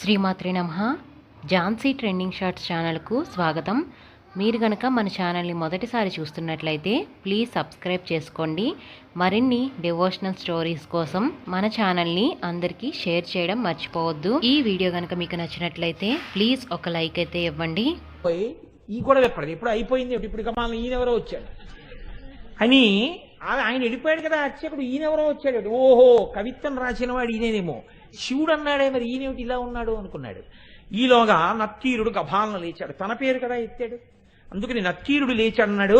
శ్రీమాత్రి నమ. Jhansi trending shorts ఛానల్కు స్వాగతం. మీరు గనక మన ఛానల్ని మొదటిసారి చూస్తున్నట్లయితే ప్లీజ్ సబ్స్క్రైబ్ చేసుకోండి. మరిన్ని డివోషనల్ స్టోరీస్ కోసం మన ఛానల్ని అందరికీ షేర్ చేయడం మర్చిపోవద్దు. ఈ వీడియో కనుక మీకు నచ్చినట్లయితే ప్లీజ్ ఒక లైక్ అయితే ఇవ్వండి. పోయి ఈ ఇప్పుడు అయిపోయింది ఇప్పుడు ఇక ఈయనెవరో వచ్చాడు. అని ఆయన వెళ్ళిపోయాడు కదా అర్చకుడు ఈయనెవరో వచ్చాడు. ఓహో కవిత్వం రాసిన వాడు ఈయనేమో శివుడు అన్నాడే మరి ఈయనేమిటి ఇలా ఉన్నాడు అనుకున్నాడు. ఈలోగా నత్తీరుడు గభాలను లేచాడు. తన పేరు కదా ఎత్తాడు. అందుకని నత్తీరుడు లేచాడన్నాడు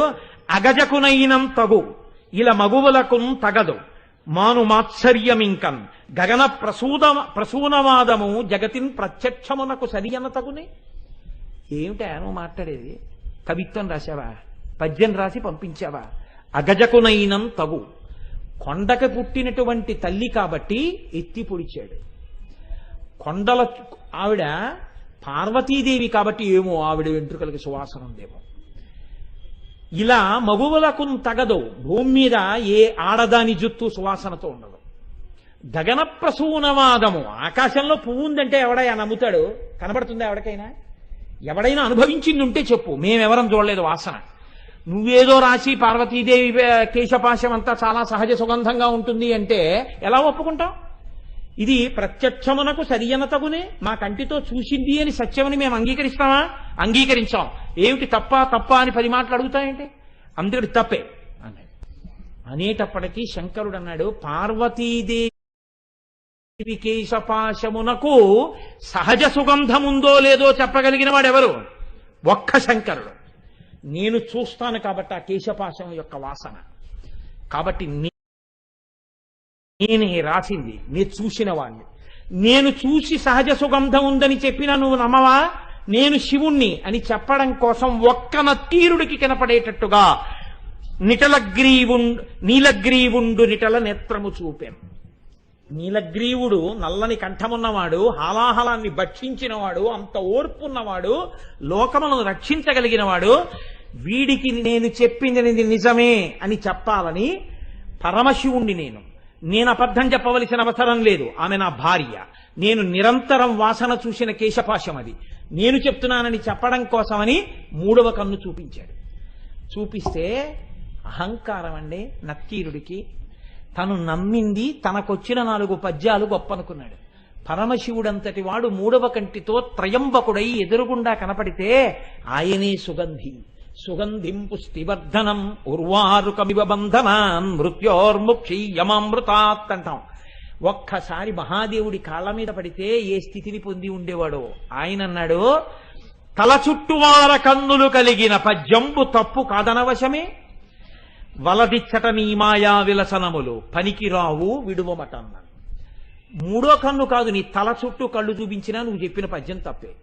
అగజకునైనం తగు ఇలా మగువులకున్ తగదు మాను మాత్సర్యమింకన్ గగన ప్రసూద ప్రసూనవాదము జగతిన్ ప్రత్యక్షమునకు సరియన తగునే. ఏమిటా నువ్వు మాట్లాడేది? కవిత్వం రాశావా? పద్యం రాసి పంపించావా? అగజకునైనం తగు కొండకు పుట్టినటువంటి తల్లి కాబట్టి ఎత్తి పొడిచాడు. కొండల ఆవిడ పార్వతీదేవి కాబట్టి ఏమో ఆవిడ వెంట్రుకలకి సువాసన ఉందేమో. ఇలా మగువులకు తగదు. భూమి మీద ఏ ఆడదాని జుత్తు సువాసనతో ఉండదు. గగన ప్రసూనవాదము ఆకాశంలో పువ్వు ఉందంటే ఎవడైనా నమ్ముతాడు? కనబడుతుందా ఎవరికైనా ఎవడైనా అనుభవించింది ఉంటే చెప్పు. మేమెవరం చూడలేదు వాసన. నువ్వేదో రాసి పార్వతీదేవి కేశపాశం అంతా చాలా సహజ సుగంధంగా ఉంటుంది అంటే ఎలా ఒప్పుకుంటాం? ఇది ప్రత్యక్షమునకు సరియన తగునే మా కంటితో చూసింది అని సత్యమని మేము అంగీకరిస్తామా? అంగీకరించాం. ఏమిటి తప్ప తప్ప అని పది మాటలు అడుగుతాయంటే? అందుకని తప్పే అన్నాడు. అనేటప్పటికీ శంకరుడు అన్నాడు పార్వతీదేవి కేశపాశమునకు సహజ సుగంధముందో లేదో చెప్పగలిగిన వాడెవరు? ఒక్క శంకరుడు. నేను చూస్తాను కాబట్టి ఆ కేశపాశం యొక్క వాసన. కాబట్టి నేను రాసింది నేను చూసిన వాణ్ణి. నేను చూసి సహజ సుగంధం ఉందని చెప్పినా నువ్వు నమ్మవా? నేను శివుణ్ణి అని చెప్పడం కోసం ఒక్క నత్తీరుడికి కనపడేటట్టుగా నిటలగ్రీవుండు నీలగ్రీవుండు నిటల నేత్రము చూపాను నీలగ్రీవుడు నల్లని కంఠమున్నవాడు హాలాహలాన్ని భక్షించినవాడు అంత ఓర్పున్నవాడు లోకములను రక్షించగలిగినవాడు వీడికి నేను చెప్పింది నిజమే అని చెప్పాలని పరమశివుణ్ణి నేను. నేను అబద్ధం చెప్పవలసిన అవసరం లేదు. ఆమె నా భార్య. నేను నిరంతరం వాసన చూసిన కేశపాశం అది నేను చెప్తున్నానని చెప్పడం కోసమని మూడవ కన్ను చూపించాడు. చూపిస్తే అహంకారం అండి నత్తీరుడికి తను నమ్మింది తనకొచ్చిన నాలుగు పద్యాలు గొప్పనుకున్నాడు. పరమశివుడంతటి వాడు మూడవ కంటితో త్రయంబకుడై ఎదురుగుండా కనపడితే ఆయనే సుగంధి. సుగంధిం పుష్టివర్ధనం ఉర్వారుకమివ బంధనాన్ మృత్యోర్ముక్షీయమామృతాత్ అంటాం ఒక్కసారి మహాదేవుడి కాళ్ళ మీద పడితే ఏ స్థితిని పొంది ఉండేవాడో? ఆయన అన్నాడు తల చుట్టువార కన్నులు కలిగిన పద్యంబు తప్పు కాదనవశమే. వలదిచ్చట నీ మాయా విలసనములు. పనికిరావు విడువమట. అన్నాను మూడో కన్ను కాదు నీ తల చుట్టూ కళ్ళు చూపించినా నువ్వు చెప్పిన పద్యం తప్పే.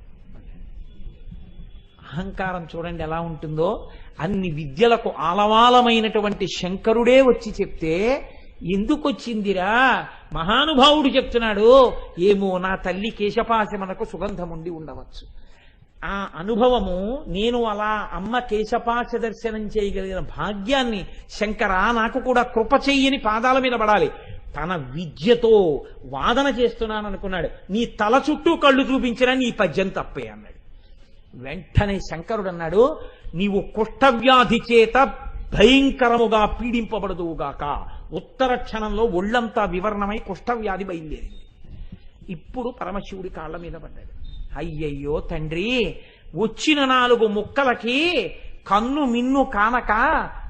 అహంకారం చూడండి ఎలా ఉంటుందో. అన్ని విద్యలకు ఆలవాలమైనటువంటి శంకరుడే వచ్చి చెప్తే ఎందుకు వచ్చిందిరా మహానుభావుడు చెప్తున్నాడు ఏమో నా తల్లి కేశపాశమనకు సుగంధం ఉండి ఉండవచ్చు. ఆ అనుభవము నేను అలా అమ్మ కేశపాశ దర్శనం చేయగలిగిన భాగ్యాన్ని శంకర నాకు కూడా కృప చెయ్యని పాదాల మీద పడాలి. తన విద్యతో వాదన చేస్తున్నాను అనుకున్నాడు నీ తల చుట్టూ కళ్ళు చూపించినా నీ పద్యం తప్పే అన్నాడు. వెంటనే శంకరుడు అన్నాడు నీవు కుష్ఠవ్యాధి చేత భయంకరముగా పీడింపబడదువుగాక. ఉత్తర క్షణంలో ఒళ్ళంతా వివరణమై కుష్ఠవ్యాధి బయలుదేరింది. ఇప్పుడు పరమశివుడి కాళ్ళ మీద పడ్డాడు. అయ్యయ్యో తండ్రి వచ్చిన నాలుగు ముక్కలకి కన్ను మిన్ను కానక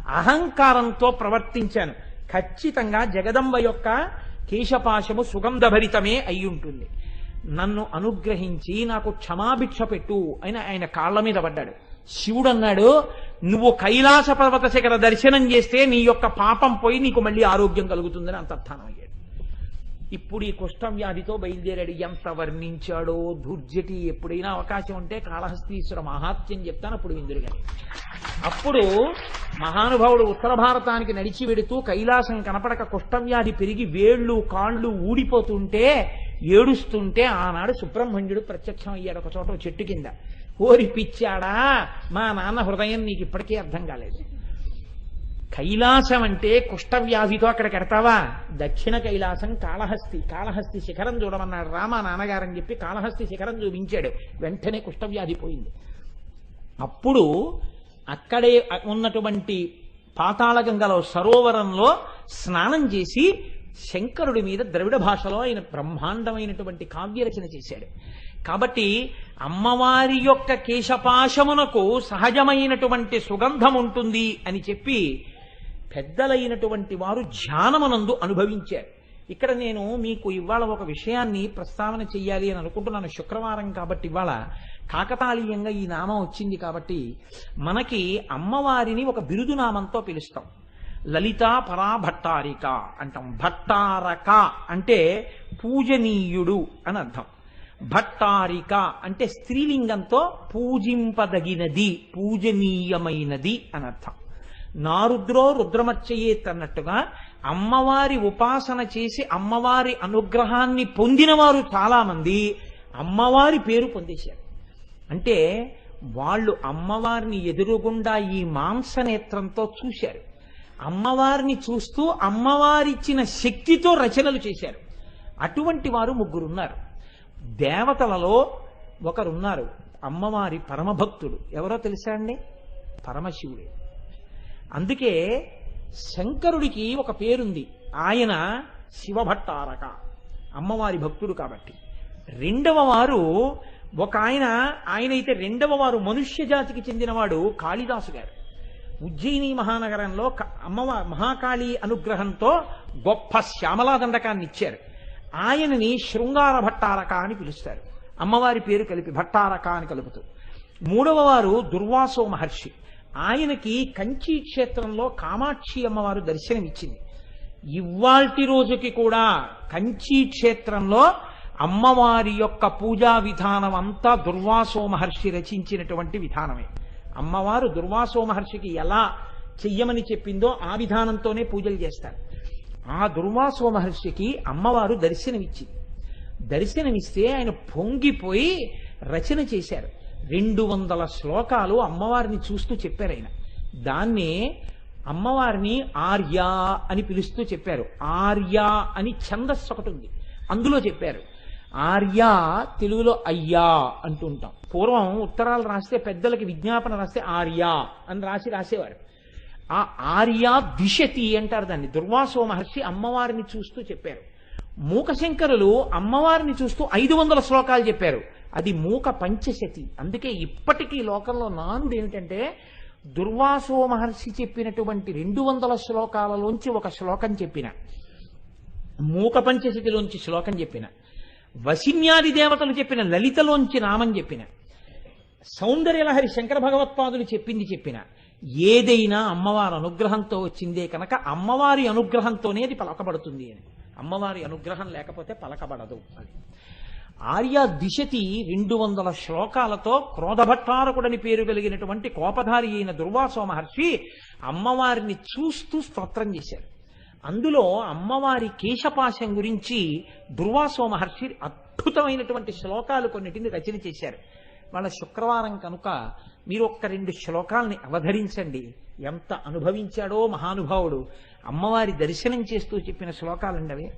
అహంకారంతో ప్రవర్తించాను. ఖచ్చితంగా జగదంబ యొక్క కేశపాశము సుగంధభరితమే అయి ఉంటుంది నన్ను అనుగ్రహించి నాకు క్షమాభిక్ష పెట్టు అని ఆయన కాళ్ళ మీద పడ్డాడు. శివుడు అన్నాడు నువ్వు కైలాస పర్వత శిఖర దర్శనం చేస్తే నీ యొక్క పాపం పోయి నీకు మళ్ళీ ఆరోగ్యం కలుగుతుందని అంతర్థానం అయ్యాడు. ఇప్పుడు ఈ కుష్ఠం వ్యాధితో బయలుదేరాడు. ఎంత వర్ణించాడో దుర్జటి ఎప్పుడైనా అవకాశం ఉంటే కాళహస్తీశ్వర మహాత్యం చెప్తాను అప్పుడు ఇందురు గారు. అప్పుడు మహానుభావుడు ఉత్తర భారతానికి నడిచి వెడుతూ కైలాసం కనపడక కుష్ఠవ్యాధి పెరిగి వేళ్ళు కాళ్ళు ఊడిపోతుంటే ఏడుస్తుంటే ఆనాడు సుబ్రహ్మణ్యుడు ప్రత్యక్షం అయ్యాడు ఒక చోట చెట్టు కింద. ఓరి పిచ్చాడా మా నాన్న హృదయం నీకు ఇప్పటికీ అర్థం కాలేదు. కైలాసం అంటే కుష్ఠవ్యాధితో అక్కడ కడతావా దక్షిణ కైలాసం కాళహస్తి కాళహస్తి శిఖరం చూడమన్నాడు రామ నాన్నగారని చెప్పి కాళహస్తి శిఖరం చూపించాడు. వెంటనే కుష్ఠవ్యాధి పోయింది. అప్పుడు అక్కడే ఉన్నటువంటి పాతాళగంగలో సరోవరంలో స్నానం చేసి శంకరుడి మీద ద్రవిడ భాషలో ఆయన బ్రహ్మాండమైనటువంటి కావ్యరచన చేశాడు. కాబట్టి అమ్మవారి యొక్క కేశపాశమునకు సహజమైనటువంటి సుగంధం ఉంటుంది అని చెప్పి పెద్దలైనటువంటి వారు ధ్యానమనందు అనుభవించారు. ఇక్కడ నేను మీకు ఇవాళ ఒక విషయాన్ని ప్రస్తావన చెయ్యాలి అని అనుకుంటున్నాను. శుక్రవారం కాబట్టి ఇవాళ కాకతాళీయంగా ఈ నామం వచ్చింది కాబట్టి మనకి అమ్మవారిని ఒక బిరుదు నామంతో పిలుస్తాం. లలిత పరా భట్టారిక అంటాం. భట్టారక అంటే పూజనీయుడు అని అర్థం. భట్టారిక అంటే స్త్రీలింగంతో పూజింపదగినది పూజనీయమైనది అని అర్థం. నారుద్రో రుద్రమచ్చయేత్ అన్నట్టుగా అమ్మవారి ఉపాసన చేసి అమ్మవారి అనుగ్రహాన్ని పొందినవారు చాలామంది చాలా మంది అమ్మవారి పేరు పొందేశారు. అంటే వాళ్ళు అమ్మవారిని ఎదురుగుండా ఈ మాంసనేత్రంతో చూశారు. అమ్మవారిని చూస్తూ అమ్మవారిచ్చిన శక్తితో రచనలు చేశారు. అటువంటి వారు ముగ్గురున్నారు. దేవతలలో ఒకరున్నారు. అమ్మవారి పరమభక్తుడు. ఎవరో తెలుసా అండి? పరమశివుడే. అందుకే శంకరుడికి ఒక పేరుంది. ఆయన శివభట్టారక. అమ్మవారి భక్తుడు కాబట్టి. రెండవ వారు ఒక ఆయన ఆయన అయితే రెండవ వారు మనుష్య జాతికి చెందినవాడు కాళిదాసు గారు. ఉజ్జయిని మహానగరంలో క- అమ్మవారి మహాకాళి అనుగ్రహంతో గొప్ప శ్యామలాదండకాన్ని ఇచ్చారు. ఆయనని శృంగార భట్టారక అని పిలుస్తారు. అమ్మవారి పేరు కలిపి భట్టారక అని కలుపుతూ. మూడవ వారు దుర్వాసో మహర్షి. ఆయనకి కంచి క్షేత్రంలో కామాక్షి అమ్మవారు దర్శనమిచ్చింది. ఇవాల్టి రోజుకి కూడా కంచి క్షేత్రంలో అమ్మవారి యొక్క పూజా విధానం అంతా దుర్వాసో మహర్షి రచించినటువంటి విధానమే. అమ్మవారు దుర్వాసో మహర్షికి ఎలా చెయ్యమని చెప్పిందో ఆ విధానంతోనే పూజలు చేస్తారు. ఆ దుర్వాసో మహర్షికి అమ్మవారు దర్శనమిచ్చింది. దర్శనమిస్తే ఆయన పొంగిపోయి రచన చేశారు. రెండు వందల శ్లోకాలు అమ్మవారిని చూస్తూ చెప్పారు ఆయన. దాన్నే అమ్మవారిని ఆర్య అని పిలుస్తూ చెప్పారు. ఆర్య అని ఛందస్సు ఒకటి ఉంది. అందులో చెప్పారు. ఆర్య తెలుగులో అయ్యా అంటుంటాం పూర్వం ఉత్తరాలు రాస్తే పెద్దలకి విజ్ఞాపన రాస్తే ఆర్య అని రాసి రాసేవారు. ఆ ఆర్య దిశతి అంటారు దాన్ని. దుర్వాసో మహర్షి అమ్మవారిని చూస్తూ చెప్పారు. మూకశంకరులు అమ్మవారిని చూస్తూ ఐదు వందల శ్లోకాలు చెప్పారు. అది మూక పంచశతి. అందుకే ఇప్పటికీ లోకంలో నానుడు ఏమిటంటే దుర్వాసో మహర్షి చెప్పినటువంటి రెండు వందల శ్లోకాలలోంచి ఒక శ్లోకం చెప్పిన. మూక పంచశతిలోంచి శ్లోకం చెప్పిన. వసిన్యాది దేవతలు చెప్పిన లలితలోంచి నామం చెప్పిన. సౌందర్యలహరి శంకర భగవత్పాదులు చెప్పింది చెప్పిన. ఏదైనా అమ్మవారి అనుగ్రహంతో వచ్చిందే కనుక అమ్మవారి అనుగ్రహంతోనే అది పలకబడుతుంది అని. అమ్మవారి అనుగ్రహం లేకపోతే పలకబడదు అని. ఆర్య దిశతి రెండు వందల శ్లోకాలతో క్రోధభట్టారకుడని పేరు కలిగినటువంటి కోపధారి అయిన దుర్వాసో మహర్షి అమ్మవారిని చూస్తూ స్తోత్రం చేశారు. అందులో అమ్మవారి కేశపాశం గురించి దుర్వాసో మహర్షి అద్భుతమైనటువంటి శ్లోకాలు కొన్నిటిని రచన చేశారు. వాళ్ళ శుక్రవారం కనుక మీరు ఒక్క రెండు శ్లోకాలని అవధరించండి. ఎంత అనుభవించాడో మహానుభావుడు. అమ్మవారి దర్శనం చేస్తూ చెప్పిన శ్లోకాలండి అవి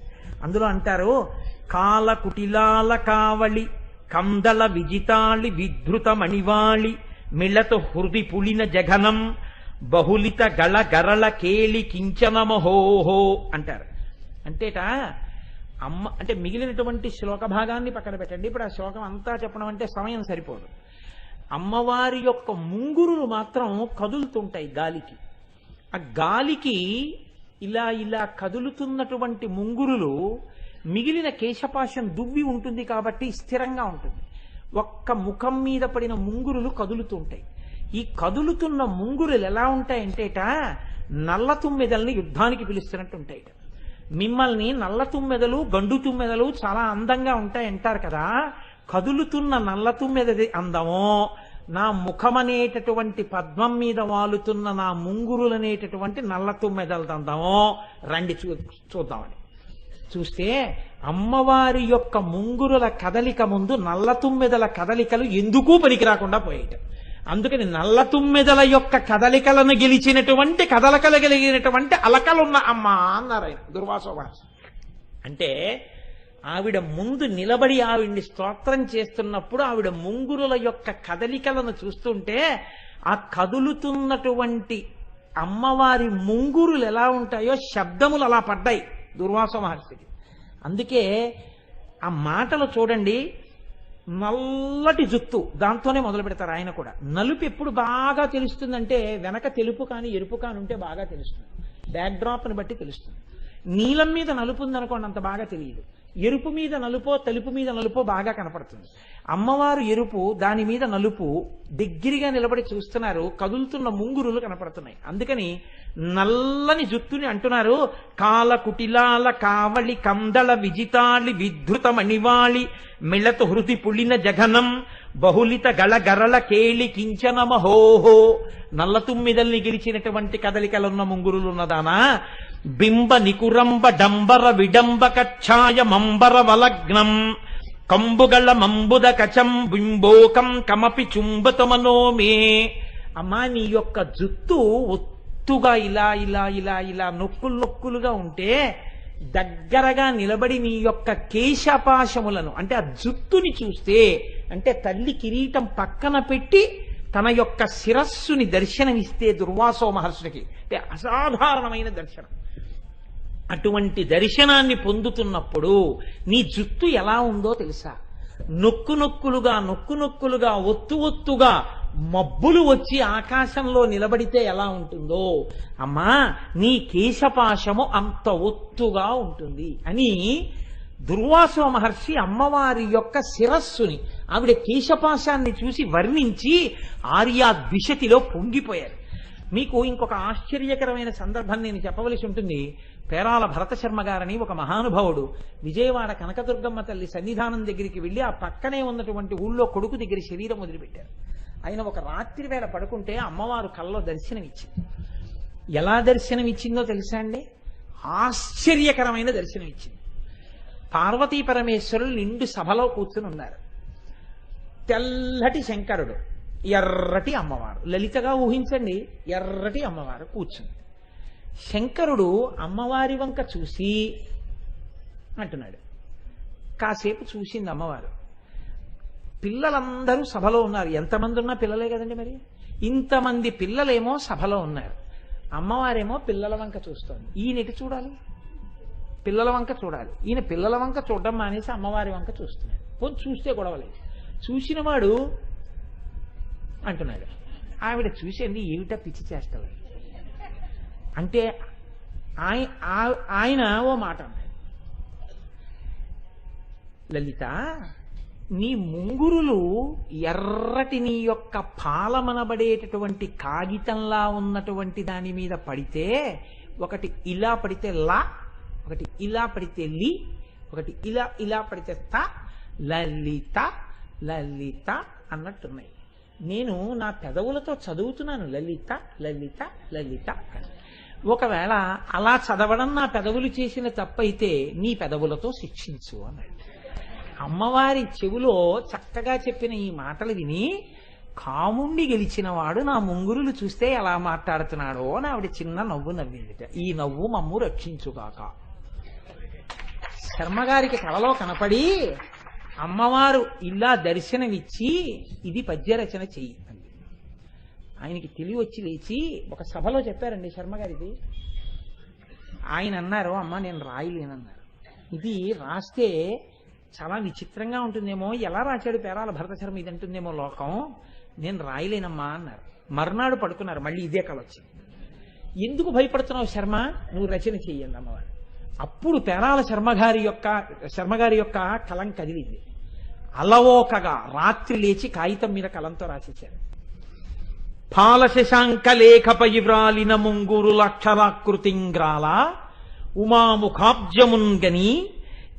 అందులో అంటారు కాల కుటిలాల కావళి కందల విజితాళి విధృత మణివాళి మిళత హృది పులిన జఘనం బహులిత గళ గరళ కేళి కించనమహోహో అంటారు. అంటేట అమ్మ అంటే మిగిలినటువంటి శ్లోక భాగాన్ని పక్కన పెట్టండి. ఇప్పుడు ఆ శ్లోకం అంతా చెప్పడం అంటే సమయం సరిపోదు. అమ్మవారి యొక్క ముంగురులు మాత్రం కదులుతుంటాయి గాలికి. ఆ గాలికి ఇలా ఇలా కదులుతున్నటువంటి ముంగురులు మిగిలిన కేశపాశం దువ్వి ఉంటుంది కాబట్టి స్థిరంగా ఉంటుంది. ఒక్క ముఖం మీద పడిన ముంగురులు కదులుతుంటాయి ఈ కదులుతున్న ముంగురులు ఎలా ఉంటాయంటేట నల్ల తుమ్మెదల్ని యుద్ధానికి పిలుస్తున్నట్టు ఉంటాయిట మిమ్మల్ని నల్ల తుమ్మెదలు గండు తుమ్మెదలు చాలా అందంగా ఉంటాయంటారు కదా. కదులుతున్న నల్ల తుమ్మెదది అందమో నా ముఖమనేటటువంటి పద్మం మీద వాలుతున్న నా ముంగురులనేటటువంటి నల్ల తుమ్మెదల తందామో రండి చూ చూద్దామని చూస్తే అమ్మవారి యొక్క ముంగురుల కదలిక ముందు నల్ల తుమ్మెదల కదలికలు ఎందుకు పనికి రాకుండా పోయేట. అందుకని నల్ల తుమ్మెదల యొక్క కదలికలను గెలిచినటువంటి కదలకలు గెలిగినటువంటి అలకలున్న అమ్మ అన్నారు ఆయన దుర్వాసో అంటే ఆవిడ ముందు నిలబడి ఆవిడ్ని స్తోత్రం చేస్తున్నప్పుడు ఆవిడ ముంగురుల యొక్క కదలికలను చూస్తుంటే ఆ కదులుతున్నటువంటి అమ్మవారి ముంగురులు ఎలా ఉంటాయో శబ్దములు అలా పడ్డాయి దుర్వాస మహర్షికి. అందుకే ఆ మాటలు చూడండి నల్లటి జుత్తు దాంతోనే మొదలు పెడతారు ఆయన కూడా. నలుపు ఎప్పుడు బాగా తెలుస్తుందంటే వెనక తెలుపు కానీ ఎరుపు కానీ ఉంటే బాగా తెలుస్తుంది. బ్యాక్డ్రాప్ని బట్టి తెలుస్తుంది. నీలం మీద నలుపు ఉందనుకోండి అంత బాగా తెలియదు. ఎరుపు మీద నలుపో తెలుపు మీద నలుపో బాగా కనపడుతుంది. అమ్మవారు ఎరుపు దాని మీద నలుపు దగ్గరగా నిలబడి చూస్తున్నారు కదులుతున్న ముంగురులు కనపడుతున్నాయి. అందుకని నల్లని జుత్తుని అంటున్నారు కాల కుటిలాల కావళి కందళ విజితాళి విధృత మణివాళి మిళత హృది పులిన జఘనం బహుళిత గళ గరళ కేళి కించన మహోహో. నల్ల తుమ్మిదల్ని గెలిచినటువంటి కదలికలున్న ముంగురులున్నదానా బింబ నికురంబ డంబర విడంబ మంబర వలగ్నం. కంబుగళ మంబుద కచం బింబోకం కమపి చుంబతమనోమే అమ్మా నీ యొక్క జుత్తు ఒత్తుగా ఇలా ఇలా ఇలా ఇలా నొక్కులు నొక్కులుగా ఉంటే దగ్గరగా నిలబడి నీ యొక్క కేశపాశములను అంటే ఆ జుత్తుని చూస్తే అంటే తల్లి కిరీటం పక్కన పెట్టి తన యొక్క శిరస్సుని దర్శనమిస్తే దుర్వాసో మహర్షునికి అంటే అసాధారణమైన దర్శనం. అటువంటి దర్శనాన్ని పొందుతున్నప్పుడు నీ జుత్తు ఎలా ఉందో తెలుసా? నొక్కు నొక్కులుగా నొక్కు నొక్కులుగా ఒత్తు ఒత్తుగా మబ్బులు వచ్చి ఆకాశంలో నిలబడితే ఎలా ఉంటుందో? అమ్మా నీ కేశపాశము అంత ఒత్తుగా ఉంటుంది అని దుర్వాసో మహర్షి అమ్మవారి యొక్క శిరస్సుని ఆవిడ కేశపాశాన్ని చూసి వర్ణించి ఆర్యా ద్విషతిలో పొంగిపోయారు. మీకు ఇంకొక ఆశ్చర్యకరమైన సందర్భం నేను చెప్పవలసి ఉంటుంది. పేరాల భరత శర్మ గారని ఒక మహానుభావుడు విజయవాడ కనకదుర్గమ్మ తల్లి సన్నిధానం దగ్గరికి వెళ్ళి ఆ పక్కనే ఉన్నటువంటి ఊళ్ళో కొడుకు దగ్గర శరీరం వదిలిపెట్టారు. ఆయన ఒక రాత్రి వేళ పడుకుంటే అమ్మవారు కల్లో దర్శనమిచ్చింది. ఎలా దర్శనమిచ్చిందో తెలుసా అండి? ఆశ్చర్యకరమైన దర్శనమిచ్చింది. పార్వతీ పరమేశ్వరులు నిండు సభలో కూర్చుని ఉన్నారు. తెల్లటి శంకరుడు ఎర్రటి అమ్మవారు. లలితగా ఊహించండి ఎర్రటి అమ్మవారు కూర్చుంది. శంకరుడు అమ్మవారి వంక చూసి అంటున్నాడు. కాసేపు చూసింది అమ్మవారు. పిల్లలందరూ సభలో ఉన్నారు. ఎంతమంది ఉన్నా పిల్లలే కదండి మరి? ఇంతమంది పిల్లలేమో సభలో ఉన్నారు. అమ్మవారేమో పిల్లల వంక చూస్తోంది. ఈయనకి చూడాలి? పిల్లల వంక చూడాలి. ఈయన పిల్లల వంక చూడడం మానేసి అమ్మవారి వంక చూస్తున్నాడు. పోనీ చూస్తే గొడవలేదు చూసినవాడు అంటున్నాడు. ఆవిడ చూసేది ఏమిటా పిచ్చి చేష్టలు? అంటే ఆయన ఓ మాట అన్నాడు. లలిత నీ ముంగురులు ఎర్రటి నీ యొక్క పాలమనబడేటటువంటి కాగితంలా ఉన్నటువంటి దాని మీద పడితే ఒకటి ఇలా పడితే లా ఒకటి ఇలా పడితే లి ఒకటి ఇలా ఇలా పడితే త లలిత లలిత అన్నట్టున్నాయి. నేను నా పెదవులతో చదువుతున్నాను. లలిత లలిత లలిత అని. ఒకవేళ అలా చదవడం నా పెదవులు చేసిన తప్పైతే నీ పెదవులతో శిక్షించు అన్నాడు. అమ్మవారి చెవిలో చక్కగా చెప్పిన ఈ మాటలు విని కాముండి గెలిచిన వాడు నా ముంగురులు చూస్తే ఎలా మాట్లాడుతున్నాడో అని ఆవిడ చిన్న నవ్వు నవ్విందిట. ఈ నవ్వు మమ్ము రక్షించుగాక. శర్మగారికి కలలో కనపడి అమ్మవారు ఇలా దర్శనమిచ్చి ఇది పద్యరచన చెయ్యి. ఆయనకి తెలివి వచ్చి లేచి ఒక సభలో చెప్పారండి శర్మగారిది ఆయన అన్నారు అమ్మ నేను రాయలేనన్నారు. ఇది రాస్తే చాలా విచిత్రంగా ఉంటుందేమో ఎలా రాశాడు పేరాల భరత శర్మ ఇది అంటుందేమో లోకం. నేను రాయలేనమ్మా అన్నారు. మర్నాడు పడుకున్నారు మళ్ళీ ఇదే కళ వచ్చింది. ఎందుకు భయపడుతున్నావు శర్మ? నువ్వు రచన చెయ్యండి అమ్మవారు. అప్పుడు పేరాల శర్మగారి యొక్క శర్మగారి యొక్క కలం కదిలింది. అలవోకగా రాత్రి లేచి కాగితం మీద కలంతో రాసేశారు. పాల శశాంక వ్రాలిన ముంగురు ఉమాముఖాబ్జమున్గని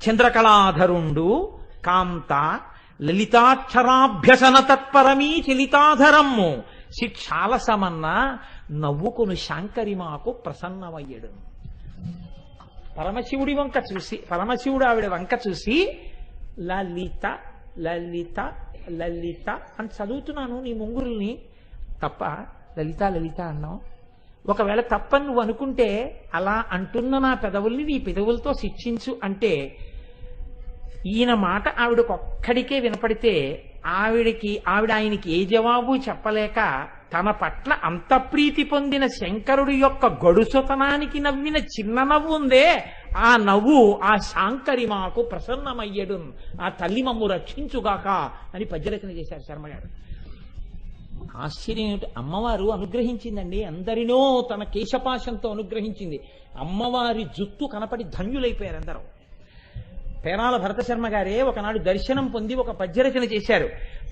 చంద్రకళాధరుండు కాంత లలితాక్షరాభ్యసన తత్పరమీ చలితాధరమ్ము. శిక్షాలసమన్న నవ్వుకును శాంకరి మాకు ప్రసన్నమయ్యడు. పరమశివుడి వంక చూసి పరమశివుడు ఆవిడ వంక చూసి లలిత లలిత లలిత అని చదువుతున్నాను నీ ముంగురుల్ని. తప్ప లలిత లలిత అన్నాం ఒకవేళ తప్పని నువ్వు అనుకుంటే అలా అంటున్న నా పెదవుల్ని నీ పెదవులతో శిక్షించు అంటే ఈయన మాట ఆవిడకొక్కడికే వినపడితే ఆవిడకి ఆవిడ ఆయనకి ఏ జవాబు చెప్పలేక తన పట్ల అంత ప్రీతి పొందిన శంకరుడి యొక్క గడుసుతనానికి నవ్విన చిన్న నవ్వు ఉందే. ఆ నవ్వు ఆ శాంకరి మాకు ప్రసన్నమయ్యడు ఆ తల్లి మమ్ము రక్షించుగాక అని పద్యరచన చేశారు శర్మగారు. ఆశ్చర్యం ఏమిటి అమ్మవారు అనుగ్రహించిందండి. అందరినో తన కేశపాశంతో అనుగ్రహించింది. అమ్మవారి జుత్తు కనపడి ధన్యులైపోయారు అందరూ. పేరాల భరతశర్మ గారే ఒకనాడు దర్శనం పొంది ఒక పద్యరచన చేశారు.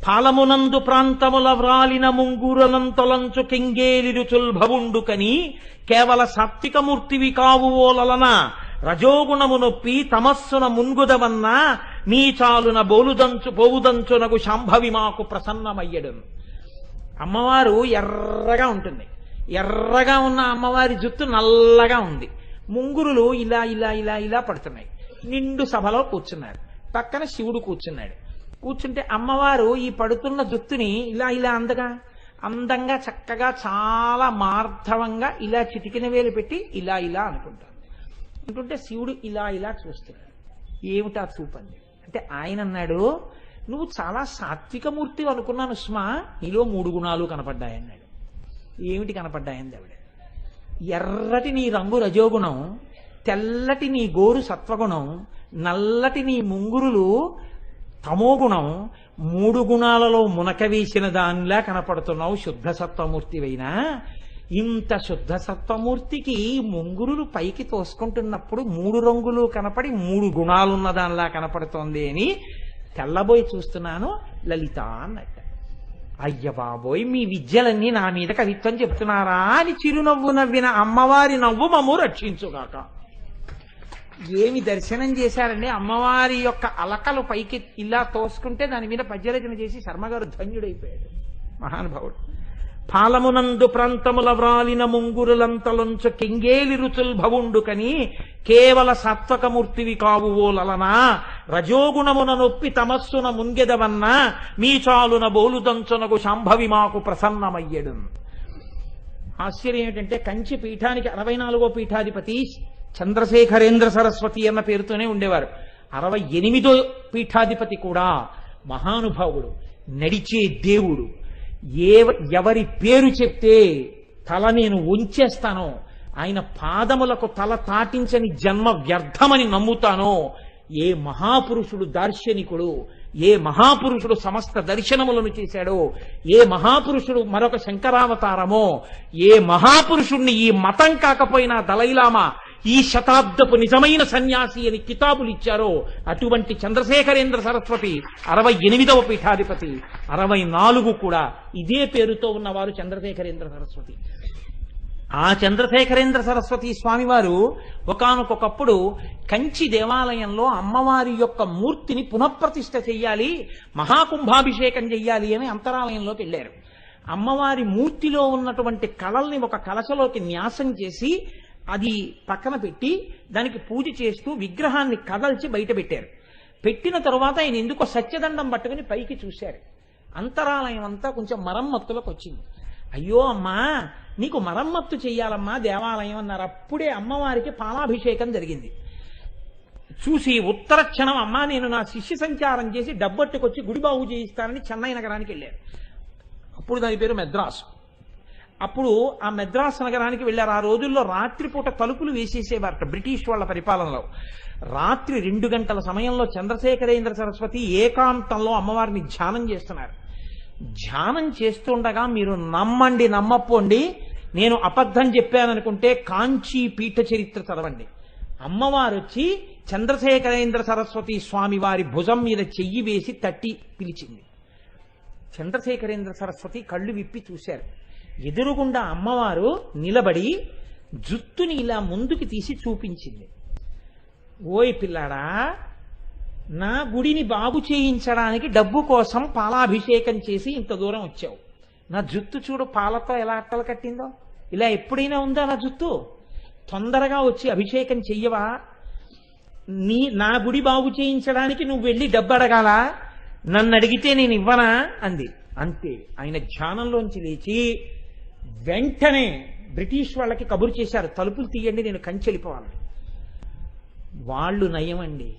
పాలమునందు ప్రాంతముల వ్రాలిన కింగేలిరు కెంగేలిరు చుల్భవుండుకని కేవల సాత్వికమూర్తివి కావు ఓలలన రజోగుణము నొప్పి తమస్సున ముంగుదవన్న నీ చాలున బోలుదంచు పోవుదంచునకు శాంభవి మాకు ప్రసన్నమయ్యడు అమ్మవారు ఎర్రగా ఉంటుంది. ఎర్రగా ఉన్న అమ్మవారి జుత్తు నల్లగా ఉంది. ముంగురులు ఇలా ఇలా ఇలా ఇలా పడుతున్నాయి. నిండు సభలో కూర్చున్నారు. పక్కన శివుడు కూర్చున్నాడు. కూర్చుంటే అమ్మవారు ఈ పడుతున్న జుత్తుని ఇలా ఇలా అందగా అందంగా చక్కగా చాలా మార్ధవంగా ఇలా చిటికిన వేలు పెట్టి ఇలా ఇలా అనుకుంటారు. అనుకుంటే శివుడు ఇలా ఇలా చూస్తున్నాడు. ఏమిటా చూపండి? అంటే ఆయన అన్నాడు నువ్వు చాలా సాత్వికమూర్తి అనుకున్నాను సుమా. నీలో మూడు గుణాలు కనపడ్డాయన్నాడు ఏమిటి కనపడ్డాయని ఆవిడ? ఎర్రటి నీ రంగు రజోగుణం తెల్లటి నీ గోరు సత్వగుణం నల్లటి నీ ముంగురులు తమోగుణం మూడు గుణాలలో మునక వేసిన దానిలా కనపడుతున్నావు శుద్ధ సత్వమూర్తివైనా. ఇంత శుద్ధ సత్వమూర్తికి ముంగురులు పైకి తోసుకుంటున్నప్పుడు మూడు రంగులు కనపడి మూడు గుణాలున్న దానిలా కనపడుతోంది అని తెల్లబోయి చూస్తున్నాను లలిత అన్నట్ట. అయ్య బాబోయ్ మీ విద్యలన్నీ నా మీద కవిత్వం చెప్తున్నారా అని చిరునవ్వు నవ్విన అమ్మవారి నవ్వు మమ్ము రక్షించుగాక. ఏమి దర్శనం చేశారండి? అమ్మవారి యొక్క అలకలు పైకి ఇలా తోసుకుంటే దాని మీద పద్యరచన చేసి శర్మగారు ధన్యుడైపోయాడు మహానుభావుడు. పాలమునందు ప్రాంతముల వ్రాలిన ముంగురులంతలొంచు కెంగేలి రుచుల్ భవుండుకని కేవల సాత్వకమూర్తివి కావు ఓలలనా రజోగుణమున నొప్పి తమస్సున ముంగెదవన్న మీ చాలున బోలుదంచునగు శాంభవి మాకు ప్రసన్నమయ్యడు. ఆశ్చర్యం ఏంటంటే కంచి పీఠానికి అరవై నాలుగో పీఠాధిపతి చంద్రశేఖరేంద్ర సరస్వతి అన్న పేరుతోనే ఉండేవారు. అరవై ఎనిమిదో పీఠాధిపతి కూడా మహానుభావుడు నడిచే దేవుడు. ఏ ఎవరి పేరు చెప్తే తల నేను ఉంచేస్తానో ఆయన పాదములకు తల తాటించని జన్మ వ్యర్థమని నమ్ముతానో ఏ మహాపురుషుడు దార్శనికుడు ఏ మహాపురుషుడు సమస్త దర్శనములను చేశాడో ఏ మహాపురుషుడు మరొక శంకరావతారమో ఏ మహాపురుషుణ్ణి ఈ మతం కాకపోయినా దలైలామా ఈ శతాబ్దపు నిజమైన సన్యాసి అని కితాబులు ఇచ్చారో అటువంటి చంద్రశేఖరేంద్ర సరస్వతి అరవై ఎనిమిదవ పీఠాధిపతి అరవై నాలుగు కూడా ఇదే పేరుతో ఉన్నవారు చంద్రశేఖరేంద్ర సరస్వతి. ఆ చంద్రశేఖరేంద్ర సరస్వతి స్వామివారు ఒకనకొకప్పుడు కంచి దేవాలయంలో అమ్మవారి యొక్క మూర్తిని పునఃప్రతిష్ఠ చెయ్యాలి మహాకుంభాభిషేకం చెయ్యాలి అని అంతరాలయంలోకి వెళ్ళారు. అమ్మవారి మూర్తిలో ఉన్నటువంటి కళల్ని ఒక కలశలోకి న్యాసం చేసి అది పక్కన పెట్టి దానికి పూజ చేస్తూ విగ్రహాన్ని కదల్చి బయట పెట్టారు. పెట్టిన తరువాత ఆయన ఎందుకో సత్యదండం పట్టుకుని పైకి చూశారు. అంతరాలయం అంతా కొంచెం మరమ్మత్తులకు వచ్చింది. అయ్యో అమ్మా నీకు మరమ్మత్తు చెయ్యాలమ్మా దేవాలయం అన్నారు. అప్పుడే అమ్మవారికి పాలాభిషేకం జరిగింది. చూసి ఉత్తర క్షణం అమ్మా నేను నా శిష్య సంచారం చేసి డబ్బట్టుకొచ్చి గుడి బాగు చేయిస్తానని చెన్నై నగరానికి వెళ్ళారు అప్పుడు దాని పేరు మెద్రాసు. అప్పుడు ఆ మెద్రాస్ నగరానికి వెళ్ళారు. ఆ రోజుల్లో రాత్రిపూట తలుపులు వేసేసేవారట బ్రిటిష్ వాళ్ళ పరిపాలనలో. రాత్రి రెండు గంటల సమయంలో చంద్రశేఖరేంద్ర సరస్వతి ఏకాంతంలో అమ్మవారిని ధ్యానం చేస్తున్నారు. ధ్యానం చేస్తుండగా మీరు నమ్మండి నమ్మపోండి నేను అబద్ధం చెప్పాననుకుంటే కాంచీ పీఠ చరిత్ర చదవండి. అమ్మవారు వచ్చి చంద్రశేఖరేంద్ర సరస్వతి స్వామి వారి భుజం మీద చెయ్యి వేసి తట్టి పిలిచింది. చంద్రశేఖరేంద్ర సరస్వతి కళ్ళు విప్పి చూశారు. ఎదురుగుండా అమ్మవారు నిలబడి జుత్తుని ఇలా ముందుకు తీసి చూపించింది. ఓయ్ పిల్లాడా నా గుడిని బాగు చేయించడానికి డబ్బు కోసం పాలాభిషేకం చేసి ఇంత దూరం వచ్చావు. నా జుత్తు చూడు పాలతో ఎలా అట్టలు కట్టిందో. ఇలా ఎప్పుడైనా ఉందా నా జుత్తు? తొందరగా వచ్చి అభిషేకం చెయ్యవా? నీ నా గుడి బాగు చేయించడానికి నువ్వు వెళ్ళి డబ్బు అడగాల? నన్ను అడిగితే నేను ఇవ్వనా? అంది. అంతే. ఆయన ధ్యానంలోంచి లేచి వెంటనే బ్రిటిష్ వాళ్ళకి కబురు చేశారు. తలుపులు తీయండి నేను కంచెలిపోవాలి వెళ్ళిపోవాలి వాళ్ళు నయమండి.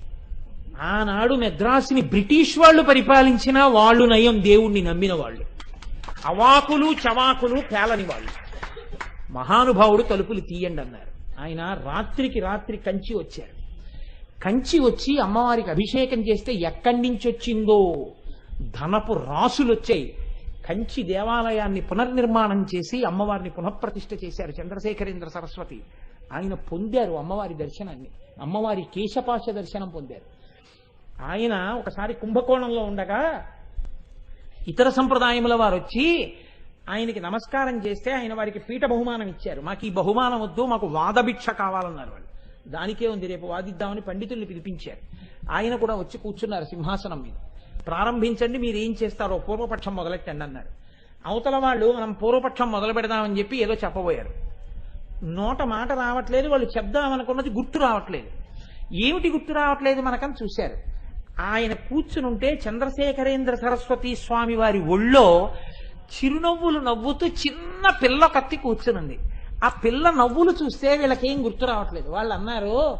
ఆనాడు మెద్రాసుని బ్రిటిష్ వాళ్ళు పరిపాలించినా వాళ్ళు నయం దేవుణ్ణి నమ్మిన వాళ్ళు. అవాకులు చవాకులు పేలని వాళ్ళు. మహానుభావుడు తలుపులు తీయండి అన్నారు. ఆయన రాత్రికి రాత్రి కంచి వచ్చారు. కంచి వచ్చి అమ్మవారికి అభిషేకం చేస్తే ఎక్కడి నుంచి వచ్చిందో? ధనపు రాసులు వచ్చాయి కంచి దేవాలయాన్ని పునర్నిర్మాణం చేసి అమ్మవారిని పునఃప్రతిష్ఠ చేశారు చంద్రశేఖరేంద్ర సరస్వతి. ఆయన పొందారు అమ్మవారి దర్శనాన్ని. అమ్మవారి కేశపాశ దర్శనం పొందారు. ఆయన ఒకసారి కుంభకోణంలో ఉండగా ఇతర సంప్రదాయముల వారు వచ్చి ఆయనకి నమస్కారం చేస్తే ఆయన వారికి పీఠ బహుమానం ఇచ్చారు. మాకు ఈ బహుమానం వద్దు మాకు వాదభిక్ష కావాలన్నారు వాళ్ళు. దానికే ఉంది రేపు వాదిద్దామని పండితుల్ని పిలిపించారు. ఆయన కూడా వచ్చి కూర్చున్నారు సింహాసనం మీద. ప్రారంభించండి మీరు ఏం చేస్తారో పూర్వపక్షం మొదలెట్టండి అన్నారు. అవతల వాళ్ళు మనం పూర్వపక్షం మొదలు పెడదామని చెప్పి ఏదో చెప్పబోయారు. నోట మాట రావట్లేదు వాళ్ళు చెప్దామనుకున్నది గుర్తు రావట్లేదు. ఏమిటి గుర్తు రావట్లేదు మనకని చూశారు. ఆయన కూర్చునుంటే చంద్రశేఖరేంద్ర సరస్వతి స్వామి వారి ఒళ్ళో చిరునవ్వులు నవ్వుతూ చిన్న పిల్ల కత్తి కూర్చునుంది. ఆ పిల్ల నవ్వులు చూస్తే వీళ్ళకేం గుర్తు రావట్లేదు. వాళ్ళు అన్నారు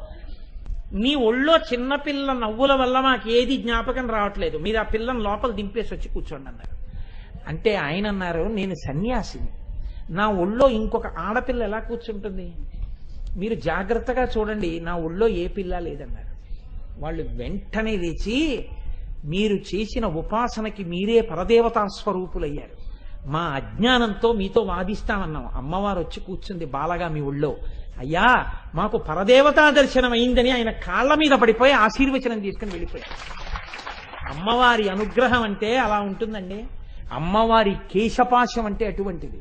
నీ ఒళ్ళో చిన్నపిల్ల నవ్వుల వల్ల మాకు ఏది జ్ఞాపకం రావట్లేదు. మీరు ఆ పిల్లని లోపల దింపేసి వచ్చి కూర్చోండి అన్నారు. అంటే ఆయన అన్నారు నేను సన్యాసిని. నా ఒళ్ళో ఇంకొక ఆడపిల్ల ఎలా కూర్చుంటుంది? మీరు జాగ్రత్తగా చూడండి నా ఒళ్ళో ఏ పిల్ల లేదన్నారు. వాళ్ళు వెంటనే లేచి మీరు చేసిన ఉపాసనకి మీరే పరదేవతా స్వరూపులయ్యారు. మా అజ్ఞానంతో మీతో వాదిస్తామన్నాం అమ్మవారు వచ్చి కూర్చుంది బాలగా మీ ఒళ్ళో అయ్యా మాకు పరదేవతా దర్శనం అయిందని ఆయన కాళ్ళ మీద పడిపోయి ఆశీర్వచనం తీసుకుని వెళ్ళిపోయారు. అమ్మవారి అనుగ్రహం అంటే అలా ఉంటుందండి. అమ్మవారి కేశపాశం అంటే అటువంటిది.